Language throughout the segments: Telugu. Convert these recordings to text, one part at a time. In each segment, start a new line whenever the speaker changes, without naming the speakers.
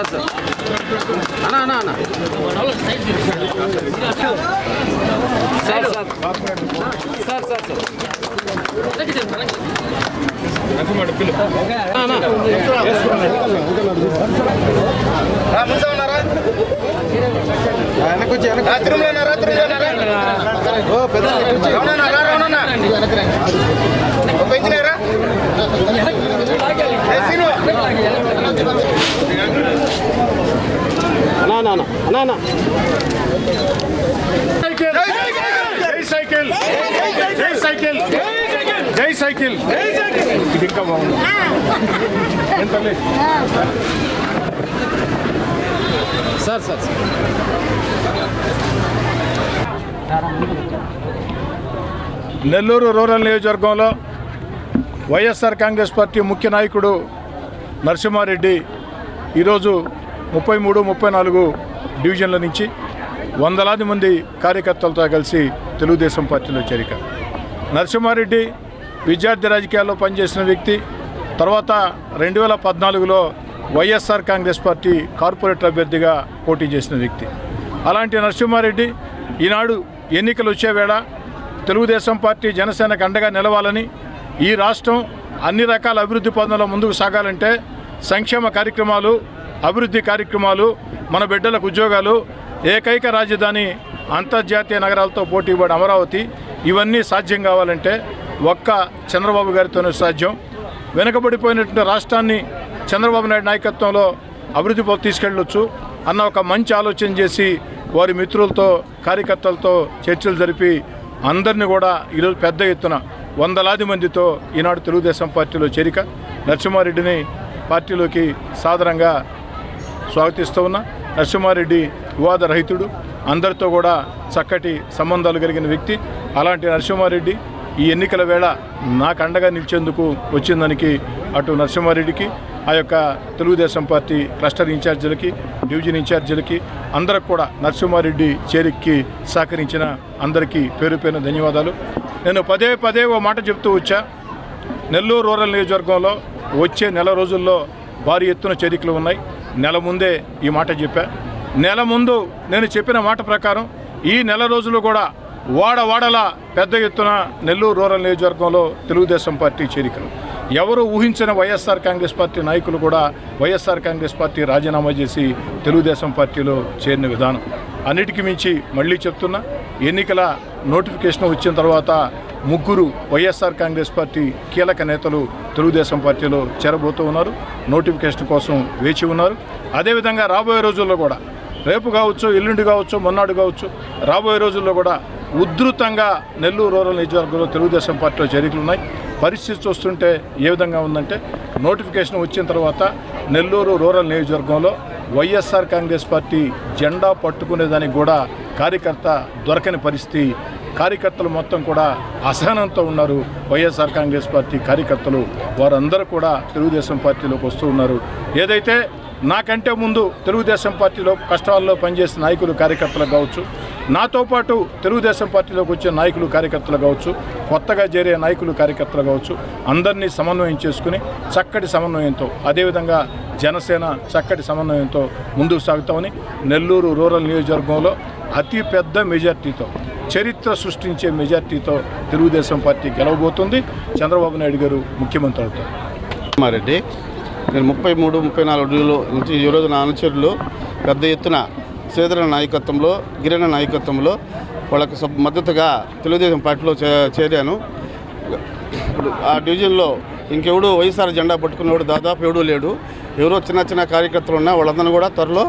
నరసింహన్న సార్ సార్ అన్నా అన్నా అన్నా. Sir sir. Sir sir sir అన్నా, అన్నా.
రా, ముందు ఉన్నారా రా, తిరుమలనా, రా, తిరుమలనా, రా. రమణన్న, రా, రమణన్న. ఒక ఇంజనీర్ రా. ఏ, సీను.
అన్నా అన్నా అన్నా అన్నా
జై సైకిల్ జై సైకిల్ జై సైకిల్ ఇది ఇంకా బాగుంది ఎంత లేదు
sir sir sir
Nellore rural నియోజకవర్గంలో వైఎస్ఆర్ కాంగ్రెస్ పార్టీ ముఖ్య నాయకుడు నరసింహారెడ్డి ఈరోజు ముప్పై మూడు ముప్పై నాలుగు డివిజన్ల నుంచి వందలాది మంది కార్యకర్తలతో కలిసి తెలుగుదేశం పార్టీలో చేరిక. నరసింహారెడ్డి విద్యార్థి రాజకీయాల్లో పనిచేసిన వ్యక్తి తర్వాత రెండు వేల పద్నాలుగులో వైఎస్ఆర్ కాంగ్రెస్ పార్టీ కార్పొరేటర్ అభ్యర్థిగా పోటీ చేసిన వ్యక్తి. అలాంటి నరసింహారెడ్డి ఈనాడు ఎన్నికలు వచ్చే వేళ తెలుగుదేశం పార్టీ జనసేనకు అండగా నిలవాలని ఈ రాష్ట్రం అన్ని రకాల అభివృద్ధి పనుల ముందుకు సాగాలంటే సంక్షేమ కార్యక్రమాలు అభివృద్ధి కార్యక్రమాలు మన బిడ్డలకు ఉద్యోగాలు ఏకైక రాజధాని అంతర్జాతీయ నగరాలతో పోటీ ఇవ్వడం అమరావతి. ఇవన్నీ సాధ్యం కావాలంటే ఒక్క చంద్రబాబు గారితోనే సాధ్యం. వెనుకబడిపోయినటువంటి రాష్ట్రాన్ని చంద్రబాబు నాయుడు నాయకత్వంలో అభివృద్ధి పో తీసుకెళ్ళొచ్చు అన్న ఒక మంచి ఆలోచన చేసి వారి మిత్రులతో కార్యకర్తలతో చర్చలు జరిపి అందరినీ కూడా ఈరోజు పెద్ద ఎత్తున వందలాది మందితో ఈనాడు తెలుగుదేశం పార్టీలో చేరిక నరసింహారెడ్డిని పార్టీలోకి సాధారణంగా స్వాగతిస్తూ ఉన్నా. నరసింహారెడ్డి వివాద రహితుడు. అందరితో కూడా చక్కటి సంబంధాలు కలిగిన వ్యక్తి. అలాంటి నరసింహారెడ్డి ఈ ఎన్నికల వేళ నాకు అండగా నిలిచేందుకు వచ్చిందానికి అటు నరసింహారెడ్డికి ఆ యొక్క తెలుగుదేశం పార్టీ క్లస్టర్ ఇన్ఛార్జీలకి డివిజన్ ఇన్ఛార్జీలకి అందరికి కూడా నరసింహారెడ్డి చేరికకి సహకరించిన అందరికీ పేరు పేరున ధన్యవాదాలు. నేను పదే పదే ఓ మాట చెప్తూ వచ్చా. నెల్లూరు రూరల్ నియోజకవర్గంలో వచ్చే నెల రోజుల్లో భారీ ఎత్తున చేరికలు ఉన్నాయి. నెల ముందే ఈ మాట చెప్పా. నెల ముందు నేను చెప్పిన మాట ప్రకారం ఈ నెల రోజులు కూడా వాడ వాడల పెద్ద ఎత్తున నెల్లూరు రూరల్ నియోజకవర్గంలో తెలుగుదేశం పార్టీ చేరికలు. ఎవరు ఊహించిన వైఎస్ఆర్ కాంగ్రెస్ పార్టీ నాయకులు కూడా వైఎస్ఆర్ కాంగ్రెస్ పార్టీ రాజీనామా చేసి తెలుగుదేశం పార్టీలో చేరిన విధానం. అన్నిటికీ మించి మళ్ళీ చెప్తున్నా ఎన్నికల నోటిఫికేషన్ వచ్చిన తర్వాత ముగ్గురు వైఎస్ఆర్ కాంగ్రెస్ పార్టీ కీలక నేతలు తెలుగుదేశం పార్టీలో చేరబోతూ ఉన్నారు. నోటిఫికేషన్ కోసం వేచి ఉన్నారు. అదేవిధంగా రాబోయే రోజుల్లో కూడా రేపు కావచ్చు ఎల్లుండి కావచ్చు మొన్నాడు కావచ్చు రాబోయే రోజుల్లో కూడా ఉధృతంగా నెల్లూరు రూరల్ నియోజకవర్గంలో తెలుగుదేశం పార్టీలో చేరికలు ఉన్నాయి. పరిస్థితి చూస్తుంటే ఏ విధంగా ఉందంటే నోటిఫికేషన్ వచ్చిన తర్వాత నెల్లూరు రూరల్ నియోజకవర్గంలో వైఎస్ఆర్ కాంగ్రెస్ పార్టీ జెండా పట్టుకునేదానికి కూడా కార్యకర్త దొరకని పరిస్థితి కార్యకర్తలు మొత్తం కూడా అసహనంతో ఉన్నారు. వైఎస్ఆర్ కాంగ్రెస్ పార్టీ కార్యకర్తలు వారందరూ కూడా తెలుగుదేశం పార్టీలోకి వస్తూ ఉన్నారు. ఏదైతే నాకంటే ముందు తెలుగుదేశం పార్టీలో కష్టాల్లో పనిచేసిన నాయకులు కార్యకర్తలు కావచ్చు నాతో పాటు తెలుగుదేశం పార్టీలోకి వచ్చే నాయకులు కార్యకర్తలు కావచ్చు కొత్తగా చేరే నాయకులు కార్యకర్తలు కావచ్చు అందరినీ సమన్వయం చేసుకుని చక్కటి సమన్వయంతో అదేవిధంగా జనసేన చక్కటి సమన్వయంతో ముందుకు సాగుతామని నెల్లూరు రూరల్ నియోజకవర్గంలో అతి పెద్ద మెజార్టీతో చరిత్ర సృష్టించే మెజార్టీతో తెలుగుదేశం పార్టీ గెలవబోతుంది. చంద్రబాబు నాయుడు గారు ముఖ్యమంత్రి అవుతారు.
రెడ్డి నేను ముప్పై మూడు ముప్పై నాలుగు నుంచి ఈరోజు నా అనుచరులు పెద్ద ఎత్తున సేదర నాయకత్వంలో గిరిన నాయకత్వంలో వాళ్ళకు మద్దతుగా తెలుగుదేశం పార్టీలో చే చేరాను. ఇప్పుడు ఆ డివిజన్లో ఇంకెవడు వైఎస్ఆర్ జెండా పట్టుకునేవాడు దాదాపు ఎవడూ లేడు. ఎవరో చిన్న చిన్న కార్యకర్తలు ఉన్నా వాళ్ళందరూ కూడా త్వరలో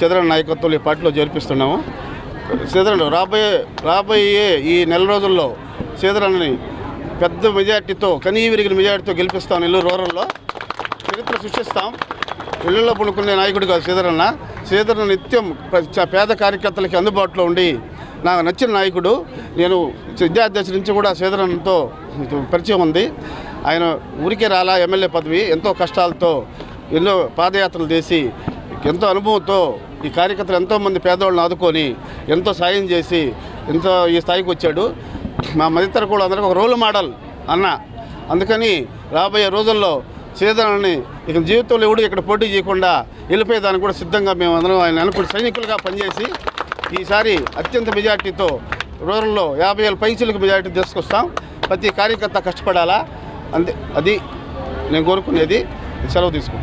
సేదర నాయకత్వం ఈ పార్టీలో చేర్పిస్తున్నాము. సేదరను రాబోయే రాబోయే ఈ నెల రోజుల్లో సేదరని పెద్ద మెజార్టీతో కనీ విరిగిన మెజార్టీతో గెలిపిస్తాం నెల్లూరు రూరల్లో. చరిత్ర సృష్టిస్తాం. ఇళ్ళలో పడుకునే నాయకుడు కాదు సీదరన్న సీదరన్న నిత్యం పేద కార్యకర్తలకి అందుబాటులో ఉండి నాకు నచ్చిన నాయకుడు. నేను విద్యాధ్యక్షుడి నుంచి కూడా సీదరన్నతో పరిచయం ఉంది. ఆయన ఊరికే రాలా ఎమ్మెల్యే పదవి ఎంతో కష్టాలతో ఎన్నో పాదయాత్రలు చేసి ఎంతో అనుభవంతో ఈ కార్యకర్తలు ఎంతోమంది పేదవాళ్ళని ఆదుకొని ఎంతో సాయం చేసి ఎంతో ఈ స్థాయికి వచ్చాడు. మా మదితర కూడా అందరికీ ఒక రోల్ మోడల్ అన్న. అందుకని రాబోయే రోజుల్లో శ్రీధరాన్ని ఇక జీవితంలో ఎవడు ఇక్కడ పోటీ చేయకుండా వెళ్ళిపోయేదానికి కూడా సిద్ధంగా మేము అందరం ఆయన అనుకుని సైనికులుగా పనిచేసి ఈసారి అత్యంత మెజార్టీతో రూరల్లో యాభై వేల పైసలకు మెజార్టీ తీసుకొస్తాం. ప్రతి కార్యకర్త కష్టపడాలా? అంతే. అది నేను కోరుకునేది. సెలవు తీసుకుంటాం